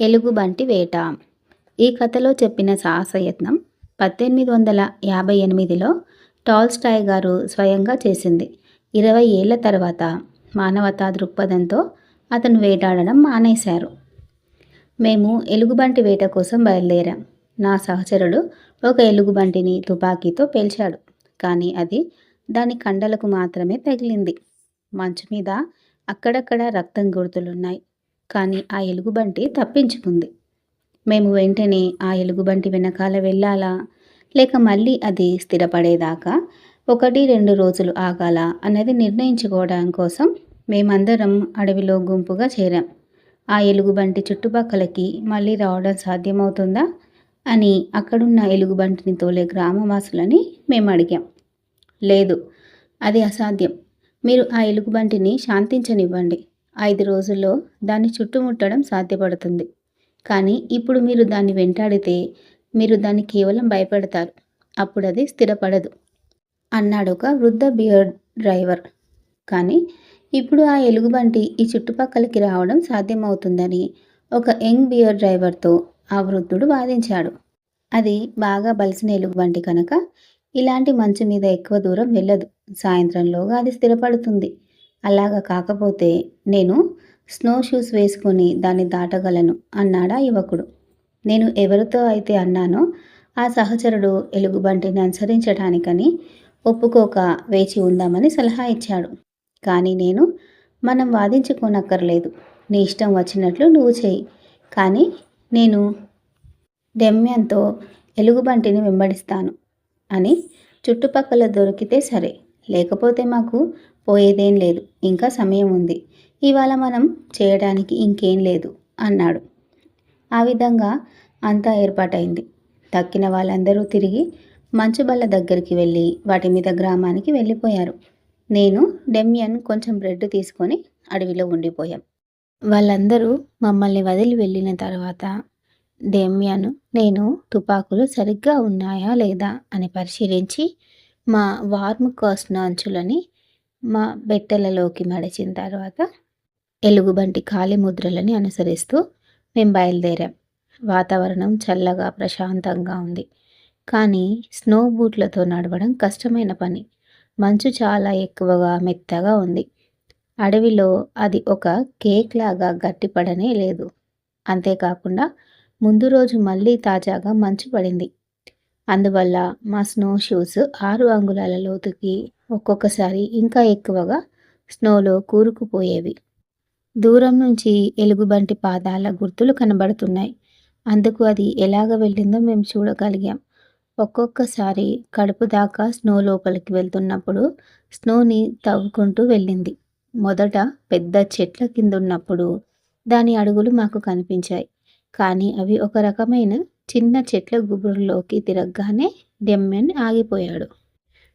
ఎలుగుబంటి వేట. ఈ కథలో చెప్పిన సాహసయత్నం పద్దెనిమిది వందల యాభై ఎనిమిదిలో టాల్స్టాయ్ గారు స్వయంగా చేసింది. ఇరవై ఏళ్ళ తర్వాత మానవతా దృక్పథంతో అతను వేటాడడం మానేశారు. మేము ఎలుగుబంటి వేట కోసం బయలుదేరాం. నా సహచరుడు ఒక ఎలుగుబంటిని తుపాకీతో పేల్చాడు. కానీ అది దాని కండలకు మాత్రమే తగిలింది. మంచు మీద అక్కడక్కడ రక్తం గుర్తులున్నాయి. కానీ ఆ ఎలుగుబంటి తప్పించుకుంది. మేము వెంటనే ఆ ఎలుగుబంటి వెనకాల వెళ్ళాలా? లేక మళ్ళీ అది స్థిరపడేదాకా? ఒకటి రెండు రోజులు ఆగాల అన్నది నిర్ణయించుకోవడం కోసం మేమందరం అడవిలో గుంపుగా చేరాం. ఆ ఎలుగుబంటి చుట్టుపక్కలకి మళ్ళీ రావడం సాధ్యమవుతుందా? అని అక్కడున్న ఎలుగుబంటిని తోలే గ్రామవాసులని మేము అడిగాం. లేదు అది అసాధ్యం. మీరు ఆ ఎలుగుబంటిని శాంతించనివ్వండి. ఐదు రోజుల్లో దాన్ని చుట్టుముట్టడం సాధ్యపడుతుంది. కానీ ఇప్పుడు మీరు దాన్ని వెంటాడితే మీరు దాన్ని కేవలం భయపెడతారు. అప్పుడు అది స్థిరపడదు. అన్నాడు ఒక వృద్ధ బియర్ డ్రైవర్. కానీ ఇప్పుడు ఆ ఎలుగుబంటి ఈ చుట్టుపక్కలకి రావడం సాధ్యమవుతుందని ఒక యంగ్ బియర్ డ్రైవర్తో ఆ వృద్ధుడు వాదించాడు. అది బాగా బలిసిన ఎలుగుబంటి కనుక ఇలాంటి మంచు మీద ఎక్కువ దూరం వెళ్ళదు. సాయంత్రంలోగా అది స్థిరపడుతుంది. అలాగా కాకపోతే నేను స్నో షూస్ వేసుకొని దాన్ని దాటగలను అన్నాడా యువకుడు. నేను ఎవరితో అయితే అన్నానో ఆ సహచరుడు ఎలుగుబంటిని అనుసరించడానికని ఒప్పుకోక వేచి ఉందామని సలహా ఇచ్చాడు. కానీ నేను మనం వాదించుకోనక్కర్లేదు. నీ ఇష్టం వచ్చినట్లు నువ్వు చేయి. కానీ నేను డెమ్యంతో ఎలుగుబంటిని వెంబడిస్తాను అని చుట్టుపక్కల దొరికితే సరే. లేకపోతే మాకు పోయేదేం లేదు. ఇంకా సమయం ఉంది. ఇవాళ మనం చేయడానికి ఇంకేం లేదు అన్నాడు. ఆ విధంగా అంతా ఏర్పాటైంది. తక్కిన వాళ్ళందరూ తిరిగి మంచుబల్ల దగ్గరికి వెళ్ళి వాటి మీద గ్రామానికి వెళ్ళిపోయారు. నేను డెమ్యన్ కొంచెం బ్రెడ్ తీసుకొని అడవిలో ఉండిపోయాం. వాళ్ళందరూ మమ్మల్ని వదిలి వెళ్ళిన తర్వాత డెమ్యన్ నేను తుపాకులు సరిగ్గా ఉన్నాయా లేదా అని పరిశీలించి మా వార్మ్ కాస్ట్న అంచులని మా బెట్టెలలోకి మడిచిన తర్వాత ఎలుగుబంటి కాలి ముద్రలని అనుసరిస్తూ మేము బయలుదేరాం. వాతావరణం చల్లగా ప్రశాంతంగా ఉంది. కానీ స్నో బూట్లతో నడవడం కష్టమైన పని. మంచు చాలా ఎక్కువగా మెత్తగా ఉంది. అడవిలో అది ఒక కేక్ లాగా గట్టిపడనే లేదు. అంతేకాకుండా ముందు రోజు మళ్ళీ తాజాగా మంచు పడింది. అందువల్ల మా స్నో షూస్ ఆరు అంగుళాల లోతుకి ఒక్కొక్కసారి ఇంకా ఎక్కువగా స్నోలో కూరుకుపోయేవి. దూరం నుంచి ఎలుగుబంటి పాదాల గుర్తులు కనబడుతున్నాయి. అందుకు అది ఎలాగ వెళ్ళిందో మేము చూడగలిగాం. ఒక్కొక్కసారి కడుపు దాకా స్నో లోపలికి వెళ్తున్నప్పుడు స్నోని తవ్వుకుంటూ వెళ్ళింది. మొదట పెద్ద చెట్ల కింద ఉన్నప్పుడు దాని అడుగులు మాకు కనిపించాయి. కానీ అవి ఒక రకమైన చిన్న చెట్ల గుబురులోకి తిరగగానే డెమ్మెన్ ఆగిపోయాడు.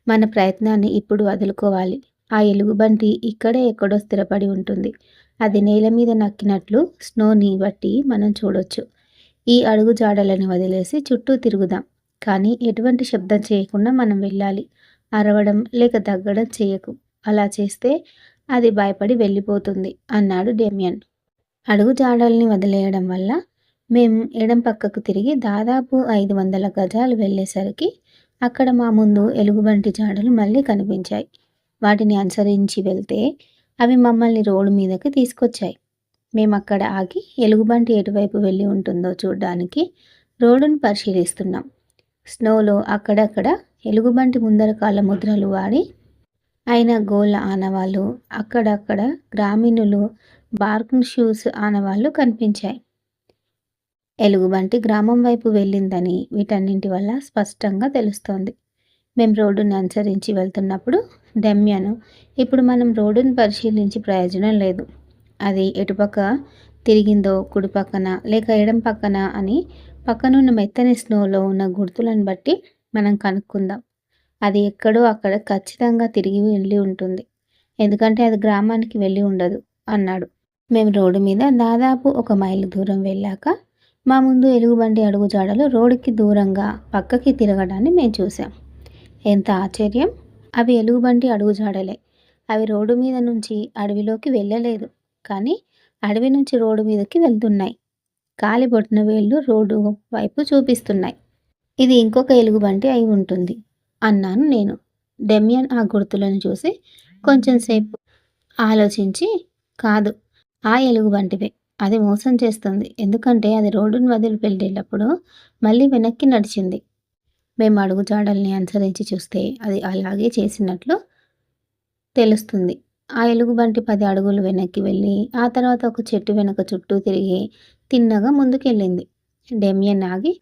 మన ప్రయత్నాన్ని ఇప్పుడు వదులుకోవాలి. ఆ ఎలుగుబంటి ఇక్కడే ఎక్కడో స్థిరపడి ఉంటుంది. అది నేల మీద నక్కినట్లు స్నోని బట్టి మనం చూడొచ్చు. ఈ అడుగు జాడలను వదిలేసి చుట్టూ తిరుగుదాం. కానీ ఎటువంటి శబ్దం చేయకుండా మనం వెళ్ళాలి. అరవడం లేక తగ్గడం చేయకు. అలా చేస్తే అది భయపడి వెళ్ళిపోతుంది అన్నాడు డెమియన్. అడుగు జాడల్ని వదిలేయడం వల్ల మేము ఎడం పక్కకు తిరిగి దాదాపు ఐదు వందల గజాలు వెళ్ళేసరికి అక్కడ మా ముందు ఎలుగుబంటి జాడలు మళ్ళీ కనిపించాయి. వాటిని అనుసరించి వెళ్తే అవి మమ్మల్ని రోడ్డు మీదకి తీసుకొచ్చాయి. మేము అక్కడ ఆగి ఎలుగుబంటి ఎటువైపు వెళ్ళి ఉంటుందో చూడడానికి రోడ్డును పరిశీలిస్తున్నాం. స్నోలో అక్కడక్కడ ఎలుగుబంటి ముందర కాళ్ళ ముద్రలు వాడి అయిన గోళ్ళ ఆనవాళ్ళు అక్కడక్కడ గ్రామీణులు బార్కింగ్ షూస్ ఆనవాళ్ళు కనిపించాయి. ఎలుగుబంటి గ్రామం వైపు వెళ్ళిందని వీటన్నింటి వల్ల స్పష్టంగా తెలుస్తోంది. మేము రోడ్డుని అనుసరించి వెళ్తున్నప్పుడు దమ్యను ఇప్పుడు మనం రోడ్డుని పరిశీలించి ప్రయోజనం లేదు. అది ఎటుపక్క తిరిగిందో కుడి పక్కన లేక ఎడం పక్కన అని పక్కనున్న మెత్తని స్నోలో ఉన్న గుర్తులను బట్టి మనం కనుక్కుందాం. అది ఎక్కడో అక్కడ ఖచ్చితంగా తిరిగి వెళ్ళి ఉంటుంది. ఎందుకంటే అది గ్రామానికి వెళ్ళి ఉండదు అన్నాడు. మేము రోడ్డు మీద దాదాపు ఒక మైలు దూరం వెళ్ళాక మా ముందు ఎలుగుబంటి అడుగుజాడలు రోడ్డుకి దూరంగా పక్కకి తిరగడాన్ని మేము చూసాం ఎంత ఆశ్చర్యం! అవి ఎలుగుబంటి అడుగుజాడలే. అవి రోడ్డు మీద నుంచి అడవిలోకి వెళ్ళలేదు. కానీ అడవి నుంచి రోడ్డు మీదకి వెళ్తున్నాయి. కాలి బొట్టిన వేళ్ళు రోడ్డు వైపు చూపిస్తున్నాయి. ఇది ఇంకొక ఎలుగుబంటి అయి ఉంటుంది అన్నాను నేను. డెమియన్ ఆ గుర్తులను చూసి కొంచెం సేపు ఆలోచించి కాదు ఆ ఎలుగుబంటివే. అది మోసం చేస్తుంది. ఎందుకంటే అది రోడ్డును వదిలి వెళ్ళేటప్పుడు మళ్ళీ వెనక్కి నడిచింది. మేము అడుగుజాడల్ని అనుసరించి చూస్తే అది అలాగే చేసినట్లు తెలుస్తుంది. ఆ ఎలుగుబంటి పది అడుగులు వెనక్కి వెళ్ళి ఆ తర్వాత ఒక చెట్టు వెనక చుట్టూ తిరిగి తిన్నగా ముందుకెళ్ళింది. డెమియన్ ఆగి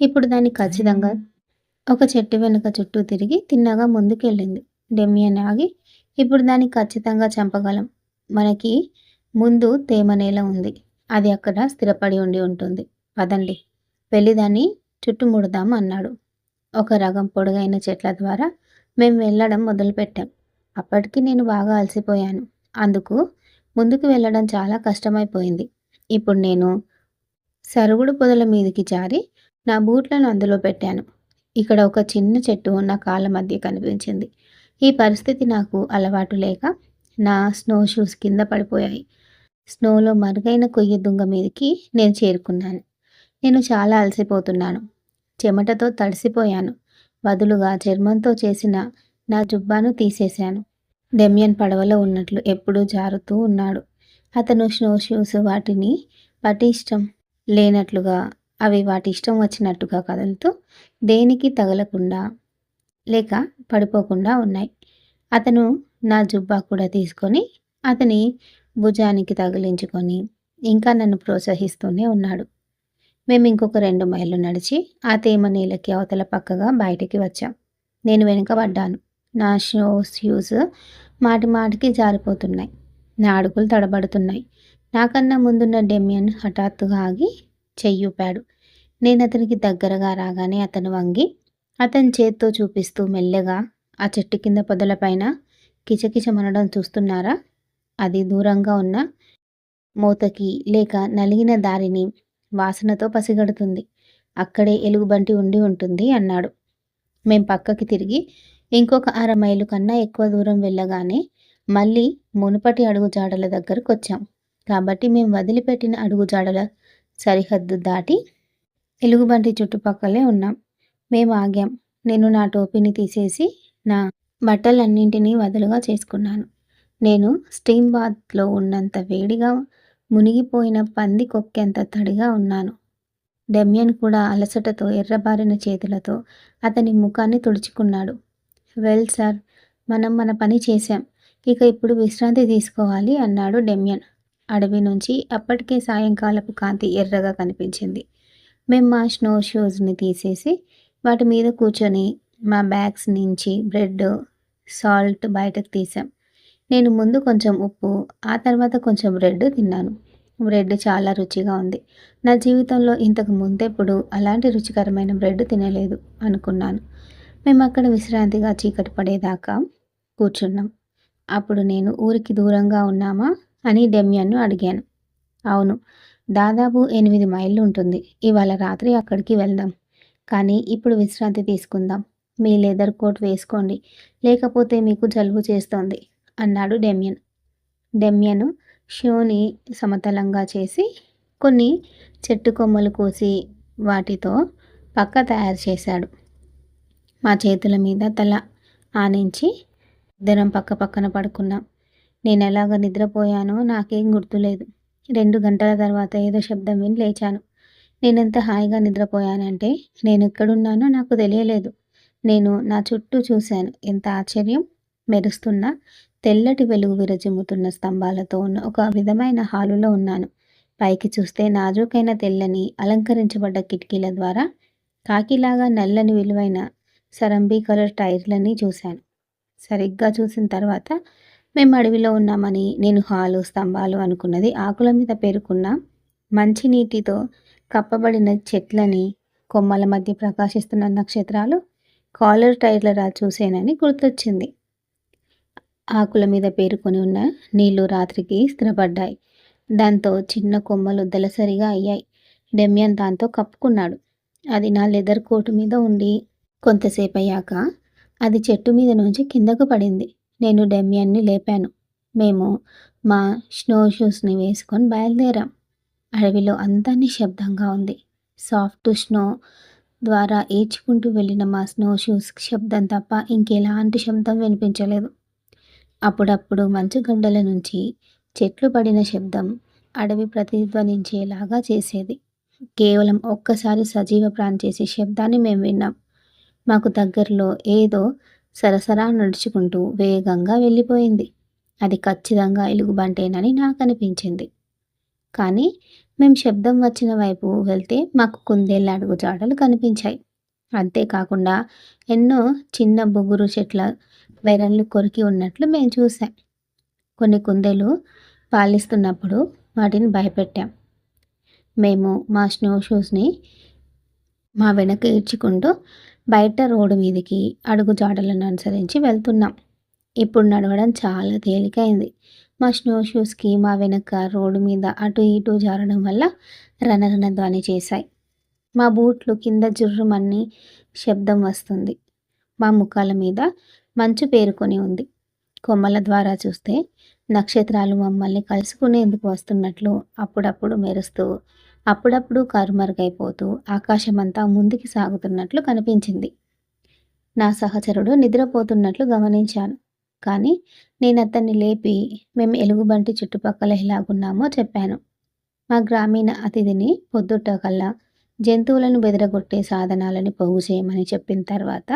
ఇప్పుడు దాన్ని ఖచ్చితంగా ఒక చెట్టు వెనుక చుట్టూ తిరిగి తిన్నగా ముందుకెళ్ళింది. డెమియన్ ఆగి ఇప్పుడు దాన్ని ఖచ్చితంగా చంపగలం. మనకి ముందు తేమ నేల ఉంది. అది అక్కడ స్థిరపడి ఉండి ఉంటుంది. పదండి. పెళ్ళిదాన్ని చుట్టుముడదాం అన్నాడు. ఒక రకం పొడుగైన చెట్ల ద్వారా మేము వెళ్ళడం మొదలుపెట్టాం. అప్పటికి నేను బాగా అలసిపోయాను. అందుకు ముందుకు వెళ్ళడం చాలా కష్టమైపోయింది. ఇప్పుడు నేను సరుగుడు పొదల మీదకి జారి నా బూట్లను అందులో పెట్టాను. ఇక్కడ ఒక చిన్న చెట్టు నా కాళ్ళ మధ్య కనిపించింది. ఈ పరిస్థితి నాకు అలవాటు లేక నా స్నో షూస్ కింద పడిపోయాయి. స్నోలో మరుగైన కొయ్య దుంగ మీదకి నేను చేరుకున్నాను. నేను చాలా అలసిపోతున్నాను. చెమటతో తడిసిపోయాను. బదులుగా చర్మంతో చేసిన నా జుబ్బాను తీసేశాను. డెమియన్ పడవలో ఉన్నట్లు ఎప్పుడూ జారుతూ ఉన్నాడు. అతను స్నో షూస్ వాటిని పటిష్టం లేనట్లుగా అవి వాటి ఇష్టం వచ్చినట్టుగా కదులుతూ దేనికి తగలకుండా లేక పడిపోకుండా ఉన్నాయి. అతను నా జుబ్బా కూడా తీసుకొని అతని భుజానికి తగిలించుకొని ఇంకా నన్ను ప్రోత్సహిస్తూనే ఉన్నాడు. మేము ఇంకొక రెండు మైళ్ళు నడిచి ఆ తేమ నీళ్ళకి అవతల పక్కగా బయటికి వచ్చాం. నేను వెనుకబడ్డాను నా షో షూస్ మాటి మాటికి జారిపోతున్నాయి. నా అడుగులు తడబడుతున్నాయి. నాకన్నా ముందున్న డెమియన్ హఠాత్తుగా ఆగి చెయ్యూపాడు. నేను అతనికి దగ్గరగా రాగానే అతను వంగి అతని చేత్తో చూపిస్తూ మెల్లగా ఆ చెట్టు కింద పొదలపైన కిచకిచమనడం చూస్తున్నారా? అది దూరంగా ఉన్న మూతకి లేక నలిగిన దారిని వాసనతో పసిగడుతుంది. అక్కడే ఎలుగుబంటి ఉండి ఉంటుంది అన్నాడు. మేం పక్కకి తిరిగి ఇంకొక అర మైలు కన్నా ఎక్కువ దూరం వెళ్ళగానే మళ్ళీ మునుపటి అడుగుజాడల దగ్గరకు వచ్చాం కాబట్టి మేము వదిలిపెట్టిన అడుగుజాడల సరిహద్దు దాటి ఎలుగుబంటి చుట్టుపక్కలే ఉన్నాం. మేము ఆగాం. నేను నా టోపీని తీసేసి నా బట్టలన్నింటినీ వదులుగా చేసుకున్నాను. నేను స్టీమ్ బాత్లో ఉన్నంత వేడిగా మునిగిపోయిన పంది కొక్కేంత తడిగా ఉన్నాను. డెమ్యన్ కూడా అలసటతో ఎర్రబారిన చేతులతో అతని ముఖాన్ని తుడుచుకున్నాడు. వెల్ సార్ మనం మన పని చేశాం. ఇక ఇప్పుడు విశ్రాంతి తీసుకోవాలి అన్నాడు డెమ్యన్. అడవి నుంచి అప్పటికే సాయంకాలపు కాంతి ఎర్రగా కనిపించింది. మేము మా స్నో షూస్ని తీసేసి వాటి మీద కూర్చొని మా బ్యాగ్స్ నుంచి బ్రెడ్ సాల్ట్ బయటకు తీసాం నేను ముందు కొంచెం ఉప్పు ఆ తర్వాత కొంచెం బ్రెడ్ తిన్నాను. బ్రెడ్ చాలా రుచిగా ఉంది. నా జీవితంలో ఇంతకు ముందెప్పుడు అలాంటి రుచికరమైన బ్రెడ్ తినలేదు అనుకున్నాను. మేము అక్కడ విశ్రాంతిగా చీకటి పడేదాకా కూర్చున్నాం. అప్పుడు నేను ఊరికి దూరంగా ఉన్నామా అని డెమ్యాన్ను అడిగాను. అవును దాదాపు ఎనిమిది మైళ్ళు ఉంటుంది. ఇవాళ రాత్రి అక్కడికి వెళ్దాం. కానీ ఇప్పుడు విశ్రాంతి తీసుకుందాం. మీ లెదర్ కోట్ వేసుకోండి. లేకపోతే మీకు జలుబు చేస్తోంది. అన్నాడు డెమ్యన్. డెమ్యను షోని సమతలంగా చేసి కొన్ని చెట్టు కొమ్మలు కోసి వాటితో పక్క తయారు చేశాడు. మా చేతుల మీద తల ఆనించి ఇద్దరం పక్క పక్కన పడుకున్నాం. నేను ఎలాగ నిద్రపోయానో నాకేం గుర్తులేదు. రెండు గంటల తర్వాత ఏదో శబ్దం విని లేచాను. నేనెంత హాయిగా నిద్రపోయానంటే నేను ఎక్కడున్నానో నాకు తెలియలేదు. నేను నా చుట్టూ చూశాను. ఎంత ఆశ్చర్యం! మెరుస్తున్న తెల్లటి వెలుగు విరజిమ్ముతున్న స్తంభాలతో ఉన్న ఒక విధమైన హాలులో ఉన్నాను. పైకి చూస్తే నాజూకైన తెల్లని అలంకరించబడ్డ కిటికీల ద్వారా కాకిలాగా నల్లని విలువైన సరంబీ కలర్ టైర్లని చూశాను. సరిగ్గా చూసిన తర్వాత మేము అడవిలో ఉన్నామని నేను హాలు స్తంభాలు అనుకున్నది ఆకుల మీద పేరుకున్న మంచినీటితో కప్పబడిన చెట్లని కొమ్మల మధ్య ప్రకాశిస్తున్న నక్షత్రాలు కాలర్ టైర్లరా చూసేనని గుర్తొచ్చింది. ఆకుల మీద పేరుకొని ఉన్న నీళ్ళు రాత్రికి స్థిరపడ్డాయి. దాంతో చిన్న కొమ్మలు దలసరిగా అయ్యాయి. డెమ్యన్ దాంతో కప్పుకున్నాడు. అది నా లెదర్ కోటు మీద ఉండి కొంతసేపు అయ్యాక అది చెట్టు మీద నుంచి కిందకు పడింది. నేను డెమ్యాన్ని లేపాను. మేము మా స్నో షూస్ని వేసుకొని బయలుదేరాం. అడవిలో అంతా నిశ్శబ్దంగా ఉంది. సాఫ్ట్ స్నో ద్వారా ఈడ్చుకుంటూ వెళ్ళిన మా స్నో షూస్ శబ్దం తప్ప ఇంకెలాంటి శబ్దం వినిపించలేదు. అప్పుడప్పుడు మంచుగడ్డల నుంచి చెట్లు పడిన శబ్దం అడవి ప్రతిధ్వనించేలాగా చేసేది. కేవలం ఒక్కసారి సజీవ ప్రాణి చేసే శబ్దాన్ని మేము విన్నాం. మాకు దగ్గరలో ఏదో సరసరా నడుచుకుంటూ వేగంగా వెళ్ళిపోయింది. అది ఖచ్చితంగా ఎలుగుబంటేనని నాకనిపించింది. కానీ మేము శబ్దం వచ్చిన వైపు వెళ్తే మాకు కుందేళ్ళ అడుగుజాడలు కనిపించాయి. అంతేకాకుండా ఎన్నో చిన్న బొగురు చెట్ల వైరన్లు కొరికి ఉన్నట్లు మేము చూసాం కొన్ని కుందేలు పాలిస్తున్నప్పుడు వాటిని భయపెట్టాం. మేము మా స్నో షూస్‌ని మా వెనక ఈడ్చుకుంటూ బయట రోడ్డు మీదికి అడుగుజాడలను అనుసరించి వెళ్తున్నాం. ఇప్పుడు నడవడం చాలా తేలికైంది. మా స్నో షూస్‌కి మా వెనక రోడ్డు మీద అటు ఇటు జారడం వల్ల రణరణ ధ్వని చేశాయి. మా బూట్లు కింద జుర్రుమని శబ్దం వస్తుంది. మా ముఖాల మీద మంచు పేరుకొని ఉంది. కొమ్మల ద్వారా చూస్తే నక్షత్రాలు మమ్మల్ని కలుసుకునేందుకు వస్తున్నట్లు అప్పుడప్పుడు మెరుస్తూ, అప్పుడప్పుడు కారుమరుగైపోతూ ఆకాశమంతా ముందుకి సాగుతున్నట్లు కనిపించింది. నా సహచరుడు నిద్రపోతున్నట్లు గమనించాను. కానీ నేను అతన్ని లేపి మేము ఎలుగుబంటి చుట్టుపక్కల ఎలాగున్నామో చెప్పాను. మా గ్రామీణ అతిథిని పొద్దుట కల్లా జంతువులను బెదరగొట్టే సాధనాలని పోగుచేయమని చెప్పిన తర్వాత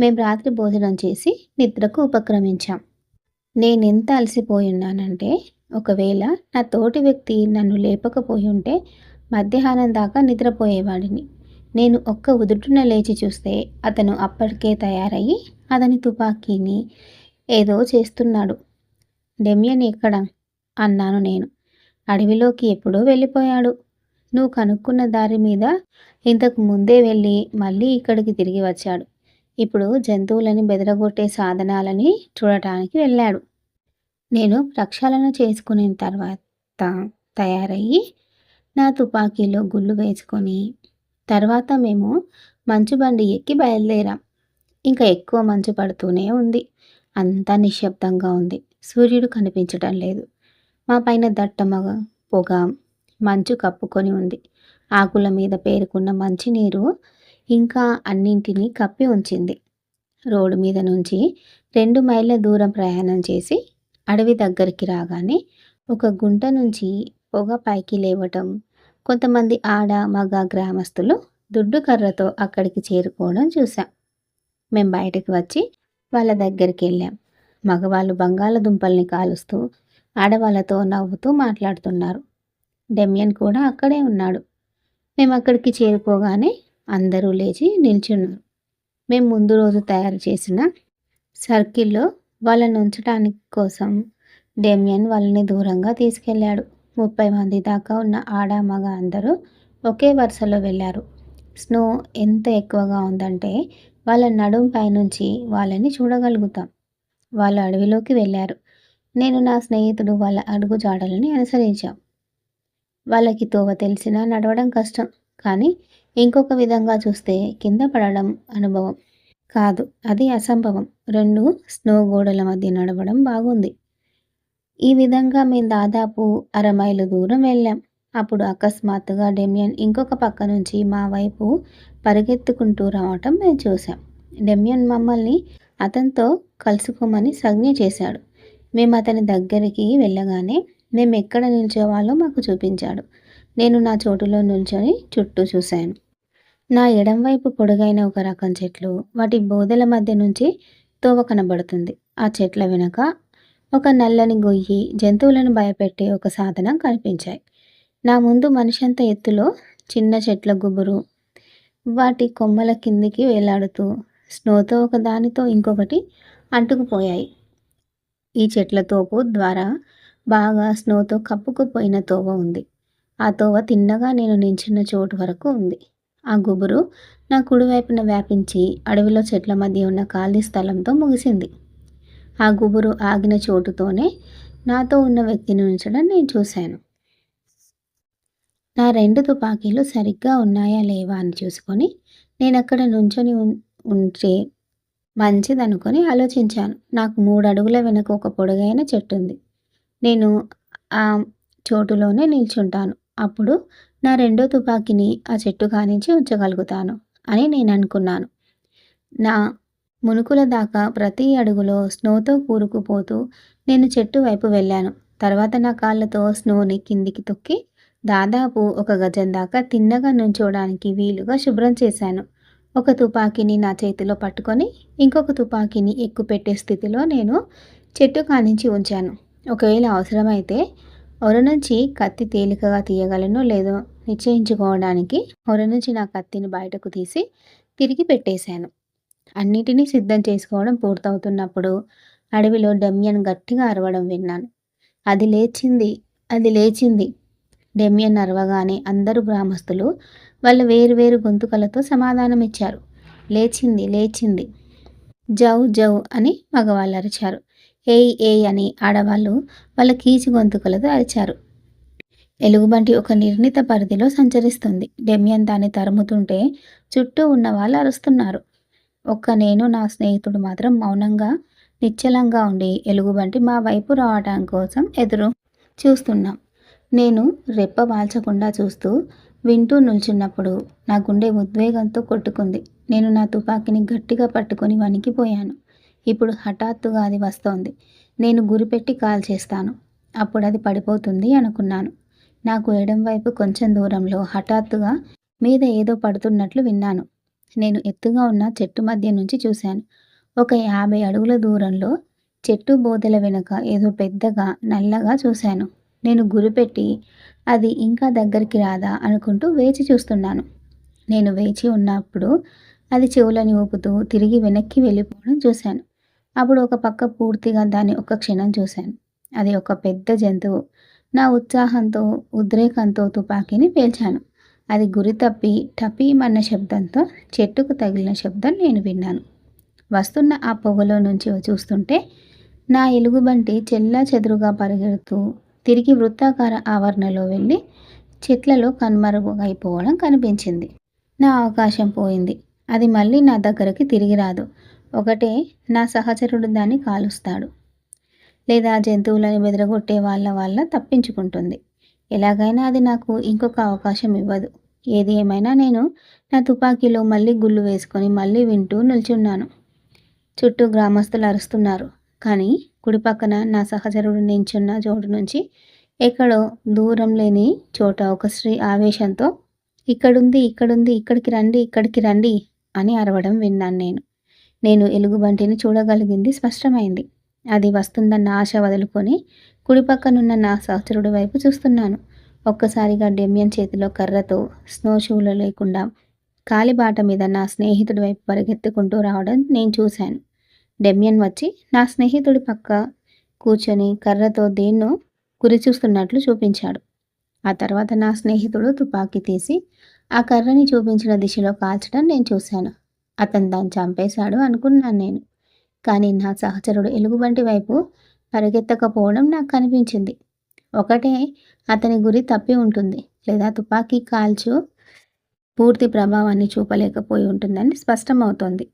మేము రాత్రి భోజనం చేసి నిద్రకు ఉపక్రమించాం. నేనెంత అలసిపోయున్నానంటే ఒకవేళ నా తోటి వ్యక్తి నన్ను లేపకపోయి ఉంటే మధ్యాహ్నం దాకా నిద్రపోయేవాడిని. నేను ఒక్క ఉదుటున లేచి చూస్తే అతను అప్పటికే తయారయ్యి అతని తుపాకీని ఏదో చేస్తున్నాడు. డెమియన్ ఎక్కడ? అన్నాను నేను. అడవిలోకి ఎప్పుడో వెళ్ళిపోయాడు. నువ్వు కనుక్కున్న దారి మీద ఇంతకు ముందే వెళ్ళి మళ్ళీ ఇక్కడికి తిరిగి వచ్చాడు. ఇప్పుడు జంతువులని బెదరగొట్టే సాధనాలని చూడటానికి వెళ్ళాడు. నేను ప్రక్షాళన చేసుకునే తర్వాత తయారయ్యి నా తుపాకీలో గుళ్ళు వేసుకొని తర్వాత మేము మంచు బండి ఎక్కి బయలుదేరాం. ఇంకా ఎక్కువ మంచు పడుతూనే ఉంది. అంతా నిశ్శబ్దంగా ఉంది. సూర్యుడు కనిపించటం లేదు. మా పైన దట్టమగ పొగ, మంచు కప్పుకొని ఉంది. ఆకుల మీద పేరుకున్న మంచినీరు ఇంకా అన్నింటినీ కప్పి ఉంచింది. రోడ్డు మీద నుంచి రెండు మైళ్ళ దూరం ప్రయాణం చేసి అడవి దగ్గరికి రాగానే ఒక గుంట నుంచి పొగ పైకి లేవటం, కొంతమంది ఆడ, మగ గ్రామస్తులు దుడ్డు కర్రతో అక్కడికి చేరుకోవడం చూశాం. మేం బయటకు వచ్చి వాళ్ళ దగ్గరికి వెళ్ళాం మగవాళ్ళు బంగాళదుంపల్ని కాలుస్తూ, ఆడవాళ్ళతో నవ్వుతూ మాట్లాడుతున్నారు. డెమియన్ కూడా అక్కడే ఉన్నాడు. మేము అక్కడికి చేరుకోగానే అందరూ లేచి నిల్చున్నారు. మేము ముందు రోజు తయారు చేసిన సర్కిల్లో వాళ్ళని ఉంచడానికి కోసం డెమియన్ వాళ్ళని దూరంగా తీసుకెళ్ళాడు. ముప్పై మంది దాకా ఉన్న ఆడ, మగ అందరూ ఒకే వరుసలో వెళ్ళారు. స్నో ఎంత ఎక్కువగా ఉందంటే వాళ్ళ నడుం పైనుంచి వాళ్ళని చూడగలుగుతాం. వాళ్ళు అడవిలోకి వెళ్ళారు. నేను నా స్నేహితుడు వాళ్ళ అడుగుజాడలని అనుసరించాం. వాళ్ళకి తోవ తెలిసినా నడవడం కష్టం. కానీ ఇంకొక విధంగా చూస్తే కింద పడడం అనుభవం కాదు. అది అసంభవం. రెండు స్నో గోడల మధ్య నడవడం బాగుంది. ఈ విధంగా మేము దాదాపు అరమైలు దూరం వెళ్ళాం. అప్పుడు అకస్మాత్తుగా డెమియన్ ఇంకొక పక్క నుంచి మా వైపు పరిగెత్తుకుంటూ రావటం మేము చూశాం. డెమియన్ మమ్మల్ని అతనితో కలుసుకోమని సజ్ఞ చేశాడు. మేము అతని దగ్గరికి వెళ్ళగానే మేము ఎక్కడ నిల్చోవాలో మాకు చూపించాడు. నేను నా చోటులో నిల్చొని చుట్టూ చూశాను. నా ఎడంవైపు పొడుగైన ఒక రకం చెట్లు, వాటి బోదెల మధ్య నుంచి తోవ కనబడుతుంది. ఆ చెట్ల వెనక ఒక నల్లని గొయ్యి, జంతువులను భయపెట్టే ఒక సాధనం కనిపించాయి. నా ముందు మనిషంత ఎత్తులో చిన్న చెట్ల గుబురు, వాటి కొమ్మల కిందికి వేలాడుతూ స్నోతో ఒకదానితో ఇంకొకటి అంటుకుపోయాయి. ఈ చెట్ల తోపు ద్వారా బాగా స్నోతో కప్పుకుపోయిన తోవ ఉంది. ఆ తోవ తిన్నగా నేను నించిన చోటు వరకు ఉంది. ఆ గుబురు నా కుడివైపున వ్యాపించి అడవిలో చెట్ల మధ్య ఉన్న ఖాళీ స్థలంతో ముగిసింది. ఆ గుబురు ఆగిన చోటుతోనే నాతో ఉన్న వ్యక్తిని ఉంచడం నేను చూశాను. నా రెండు తుపాకీలు సరిగ్గా ఉన్నాయా లేవా అని చూసుకొని నేను అక్కడ నుంచొని ఉంటే మంచిదనుకొని ఆలోచించాను. నాకు మూడు అడుగుల వెనక ఒక పొడుగైన చెట్టుంది. నేను ఆ చోటులోనే నిల్చుంటాను. అప్పుడు నా రెండో తుపాకీని ఆ చెట్టు కానించి ఉంచగలుగుతాను అని నేను అనుకున్నాను. నా మునుకుల దాకా ప్రతి అడుగులో స్నోతో కూరుకుపోతూ నేను చెట్టు వైపు వెళ్ళాను. తర్వాత నా కాళ్ళతో స్నోని కిందికి తొక్కి దాదాపు ఒక గజం దాకా తిన్నగా నుంచోడానికి వీలుగా శుభ్రం చేశాను. ఒక తుపాకీని నా చేతిలో పట్టుకొని ఇంకొక తుపాకీని ఎక్కుపెట్టే స్థితిలో నేను చెట్టు కానించి ఉంచాను. ఒకవేళ అవసరమైతే ఒర నుంచి కత్తి తేలికగా తీయగలను లేదో నిశ్చయించుకోవడానికి ఒర నుంచి నా కత్తిని బయటకు తీసి తిరిగి పెట్టేశాను. అన్నిటినీ సిద్ధం చేసుకోవడం పూర్తవుతున్నప్పుడు అడవిలో డెమ్యన్ గట్టిగా అరవడం విన్నాను. అది లేచింది అది లేచింది. డెమ్యన్ అరవగానే అందరూ గ్రామస్తులు వాళ్ళ వేరువేరు గొంతుకలతో సమాధానం ఇచ్చారు లేచింది లేచింది. జౌ జౌ అని మగవాళ్ళు అరిచారు. ఏయ్ ఏయ్ అని ఆడవాళ్ళు వాళ్ళ కీచి గొంతుకలతో అరిచారు. ఎలుగుబంటి ఒక నిర్ణీత పరిధిలో సంచరిస్తుంది. డెమ్యన్ దాన్ని తరుముతుంటే చుట్టూ ఉన్న వాళ్ళు అరుస్తున్నారు. ఒక్క నేను నా స్నేహితుడు మాత్రం మౌనంగా నిశ్చలంగా ఉండి ఎలుగుబంటి మా వైపు రావడం కోసం ఎదురు చూస్తున్నాం. నేను రెప్ప వాల్చకుండా చూస్తూ వింటూ నిల్చున్నప్పుడు నా గుండె ఉద్వేగంతో కొట్టుకుంది. నేను నా తుపాకీని గట్టిగా పట్టుకొని వణికిపోయాను. ఇప్పుడు హఠాత్తుగా అది వస్తోంది. నేను గురిపెట్టి కాల్ చేస్తాను. అప్పుడు అది పడిపోతుంది అనుకున్నాను. నాకు ఎడం వైపు కొంచెం దూరంలో హఠాత్తుగా మీద ఏదో పడుతున్నట్లు విన్నాను. నేను ఎత్తుగా ఉన్న చెట్టు మధ్య నుంచి చూశాను. ఒక యాభై అడుగుల దూరంలో చెట్టు బోదెల వెనుక ఏదో పెద్దగా నల్లగా చూశాను. నేను గురిపెట్టి అది ఇంకా దగ్గరికి రాదా అనుకుంటూ వేచి చూస్తున్నాను. నేను వేచి ఉన్నప్పుడు అది చెవులని ఊపుతూ తిరిగి వెనక్కి వెళ్ళిపోవడం చూశాను. అప్పుడు ఒక పక్క పూర్తిగా దాన్ని ఒక క్షణం చూశాను. అది ఒక పెద్ద జంతువు. నా ఉత్సాహంతో ఉద్రేకంతో తుపాకీని పేల్చాను. అది గురి తప్పి టపీమన్న శబ్దంతో చెట్టుకు తగిలిన శబ్దం నేను విన్నాను. వస్తున్న ఆ పొగలో నుంచి చూస్తుంటే నా ఎలుగుబంటి చెల్లా చెదురుగా పరిగెడుతూ తిరిగి వృత్తాకార ఆవరణలో వెళ్ళి చెట్లలో కనుమరుగైపోవడం కనిపించింది. నా అవకాశం పోయింది. అది మళ్ళీ నా దగ్గరికి తిరిగి రాదు. ఒకటే నా సహచరుడు దాన్ని కాలుస్తాడు. లేదా జంతువులను బెదరగొట్టే వాళ్ళ వల్ల తప్పించుకుంటుంది. ఎలాగైనా అది నాకు ఇంకొక అవకాశం ఇవ్వదు. ఏది ఏమైనా నేను నా తుపాకీలో మళ్ళీ గుళ్ళు వేసుకొని మళ్ళీ వింటూ నిల్చున్నాను. చుట్టూ గ్రామస్తులు అరుస్తున్నారు. కానీ కుడి పక్కన నా సహచరుడు నించున్న చోటు నుంచి ఎక్కడో దూరం లేని చోట ఒక స్త్రీ ఆవేశంతో ఇక్కడుంది ఇక్కడుంది ఇక్కడికి రండి ఇక్కడికి రండి అని అరవడం విన్నాను నేను. నేను ఎలుగుబంటిని చూడగలిగింది స్పష్టమైంది. అది వస్తుందన్న ఆశ వదులుకొని కుడి పక్కనున్న నా సహచరుడి వైపు చూస్తున్నాను. ఒక్కసారిగా డెమ్యన్ చేతిలో కర్రతో స్నో షూలు లేకుండా కాలిబాట మీద నా స్నేహితుడి వైపు పరిగెత్తుకుంటూ రావడం నేను చూశాను. డెమ్యన్ వచ్చి నా స్నేహితుడి పక్క కూర్చొని కర్రతో దేన్నో గురి చూస్తున్నట్లు చూపించాడు. ఆ తర్వాత నా స్నేహితుడు తుపాకీ తీసి ఆ కర్రని చూపించిన దిశలో కాల్చడం నేను చూశాను. అతను దాన్ని చంపేశాడు అనుకున్నాను నేను. కానీ నా సహచరుడు ఎలుగుబంటి వైపు పరిగెత్తకపోవడం నాకు కనిపించింది ఒకటే అతని గురి తప్పి ఉంటుంది. లేదా తుపాకీ కాల్చు పూర్తి ప్రభావాన్ని చూపలేకపోయి ఉంటుందని స్పష్టమవుతోంది.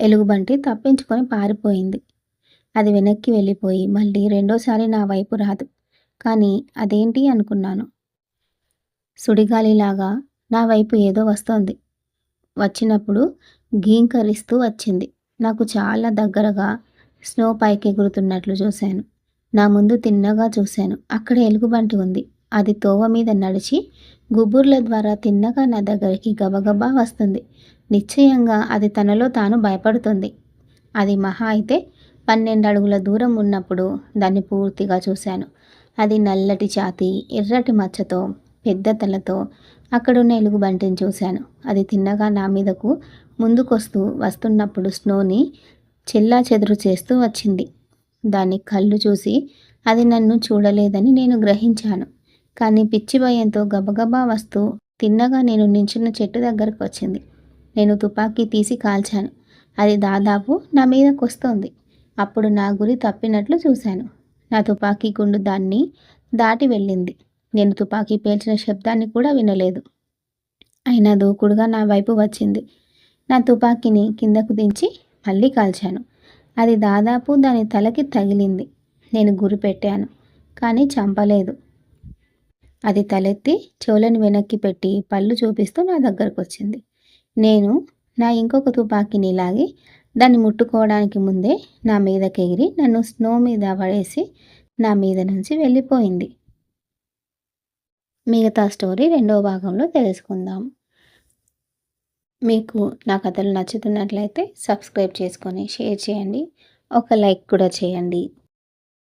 ఎలుగుబంటి తప్పించుకొని పారిపోయింది. అది వెనక్కి వెళ్ళిపోయి మళ్ళీ రెండోసారి నా వైపు రాదు. కానీ అదేంటి అనుకున్నాను. సుడిగాలిలాగా నా వైపు ఏదో వస్తోంది. వచ్చినప్పుడు గీంకరిస్తూ వచ్చింది. నాకు చాలా దగ్గరగా స్నో పైకి ఎగురుతున్నట్లు చూశాను. నా ముందు తిన్నగా చూశాను. అక్కడ ఎలుగుబంటి ఉంది. అది తోవ మీద నడిచి గుబుర్ల ద్వారా తిన్నగా నా దగ్గరికి గబగబా వస్తుంది. నిశ్చయంగా అది తనలో తాను భయపడుతుంది. అది మహా అయితే పన్నెండు అడుగుల దూరం ఉన్నప్పుడు దాన్ని పూర్తిగా చూశాను. అది నల్లటి ఛాతి ఎర్రటి మచ్చతో పెద్ద తలతో అక్కడున్న ఎలుగుబంటిని చూశాను. అది తిన్నగా నా మీదకు ముందుకొస్తూ వస్తున్నప్పుడు స్నోని చెల్లా చెదురు చేస్తూ వచ్చింది. దాని కళ్ళు చూసి అది నన్ను చూడలేదని నేను గ్రహించాను. కానీ పిచ్చి భయంతో గబగబా వస్తూ తిన్నగా నేను నించున్న చెట్టు దగ్గరకు వచ్చింది. నేను తుపాకీ తీసి కాల్చాను. అది దాదాపు నా మీదకు వస్తోంది అప్పుడు నా గురి తప్పినట్లు చూశాను. నా తుపాకీ గుండు దాన్ని దాటి వెళ్ళింది. నేను తుపాకీ పేల్చిన శబ్దాన్ని కూడా వినలేదు. అయినా దూకుడుగా నా వైపు వచ్చింది. నా తుపాకీని కిందకు దించి మళ్ళీ కాల్చాను. అది దాదాపు దాని తలకి తగిలింది. నేను గురి పెట్టాను కానీ చంపలేదు. అది తలెత్తి చెవులను వెనక్కి పెట్టి పళ్ళు చూపిస్తూ నా దగ్గరకు వచ్చింది. నేను నా ఇంకొక తుపాకీని లాగి దాన్ని ముట్టుకోవడానికి ముందే నా మీదకి ఎగిరి నన్ను స్నో మీద పడేసి నా మీద నుంచి వెళ్ళిపోయింది. మిగతా స్టోరీ రెండవ భాగంలో తెలుసుకుందాం. మీకు నా కథలు నచ్చుతున్నట్లయితే సబ్స్క్రైబ్ చేసుకొని షేర్ చేయండి. ఒక లైక్ కూడా చేయండి.